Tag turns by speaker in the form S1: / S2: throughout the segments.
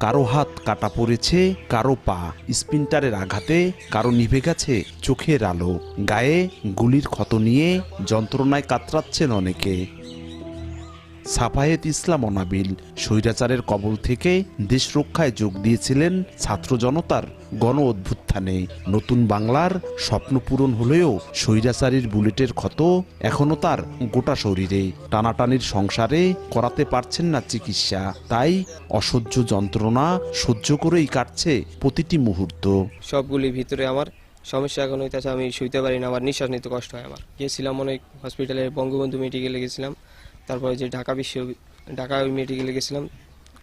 S1: কারও হাত কাটা পড়েছে, কারও পা। স্পিন্টারের আঘাতে কারও নিভে গেছে চোখের আলো। গায়ে গুলির ক্ষত নিয়ে যন্ত্রণায় কাতরাচ্ছেন অনেকে। সাফায়েত ইসলাম অনাবিল স্বৈরাচারের কবল থেকে দেশ রক্ষায় যোগ দিয়েছিলেন ছাত্র জনতার গণ অভ্যুত্থানে। নতুন বাংলার স্বপ্ন পূরণ হলেও স্বৈরাচারীর বুলেটের ক্ষত এখনও তার গোটা শরীরে। টানাটানির সংসারে করাতে পারছেন না চিকিৎসা, তাই অসহ্য যন্ত্রণা সহ্য করেই কাটছে প্রতিটি মুহূর্ত।
S2: সবগুলির ভিতরে আমার সমস্যা এখন হইতেছে, আমি শুইতে পারি না, আমার নিঃশ্বাস নিতে কষ্ট হয় আমার। গিয়েছিলাম অনেক হসপিটালে বঙ্গবন্ধু মেডিকেলে গেছিলাম তারপরে যে ঢাকা বিশ্ব ঢাকা মেডিকেলে গেছিলাম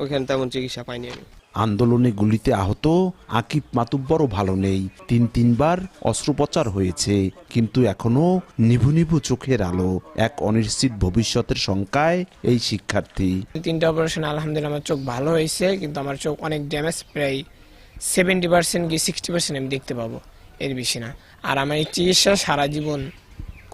S2: ওখানে তেমন চিকিৎসা পাইনি আমি।
S1: আন্দোলনে গুলিতে আহত আকিব মাতুব্বরও ভালো নেই। তিন তিনবার অস্ত্রোপচার হয়েছে কিন্তু এখনও নিভু নিভু চোখের আলো। এক অনিশ্চিত ভবিষ্যতের শঙ্কায় এই শিক্ষার্থী।
S3: তিনটা অপারেশন আলহামদুলিল্লাহ আমার চোখ ভালো হয়েছে কিন্তু আমার চোখ অনেক ড্যামেজ প্রায় সেভেন্টি পার্সেন্ট কি সিক্সটি পার্সেন্ট আমি দেখতে পাবো এর বেশি না। আর আমার এই চিকিৎসা সারা জীবন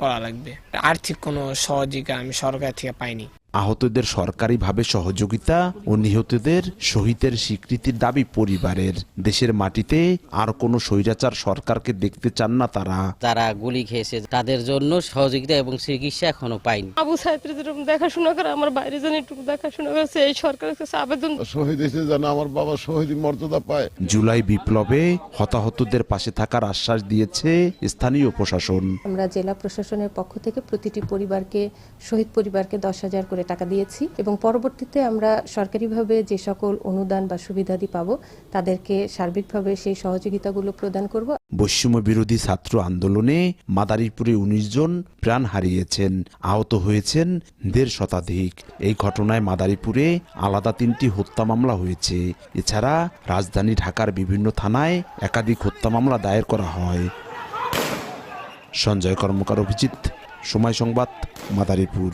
S3: করা লাগবে। আর্থিক কোনো সহযোগিতা আমি সরকার থেকে পাইনি।
S1: আহতদের সরকারিভাবে সহযোগিতা ও নিহতদের শহীদের স্বীকৃতির দাবি পরিবারের। দেশের মাটিতে আর কোনো স্বৈরাচার সরকারকে দেখতে চান না তারা।
S4: যারা গুলি খেয়েছে তাদের জন্য সহযোগিতা এবং চিকিৎসা এখনও পাইনি।
S5: আবু সাহেবের যেরকম দেখাশোনা করে আমার বাইরে যেন একটু দেখাশোনা করেছে এই সরকারের কাছে আবেদন
S6: শহীদ হিসেবে যেন আমার বাবা শহীদ মর্যাদা পায়।
S1: জুলাই বিপ্লবে হতাহতদের পাশে থাকার আশ্বাস দিয়েছে স্থানীয় প্রশাসন।
S7: আমরা জেলা প্রশাসনের পক্ষ থেকে প্রতিটি পরিবারকে শহীদ পরিবারকে দশ হাজার করে টাকা দিয়েছি এবং পরবর্তীতে আমরা সরকারিভাবে যে সকল অনুদান বা সুবিধাদি পাবো, তাদেরকে সার্বিকভাবে সেই সহযোগিতাগুলো প্রদান করব।
S1: বৈষম্য বিরোধী ছাত্র আন্দোলনে মাদারীপুরে উনিশ জন প্রাণ হারিয়েছেন, আহত হয়েছেন দেড় শতাধিক। এই ঘটনায় মাদারীপুরে আলাদা তিনটি হত্যা মামলা হয়েছে। এছাড়া রাজধানী ঢাকার বিভিন্ন থানায় একাধিক হত্যা মামলা দায়ের করা হয়। সঞ্জয় কর্মকার অভিজিৎ, সময় সংবাদ, মাদারীপুর।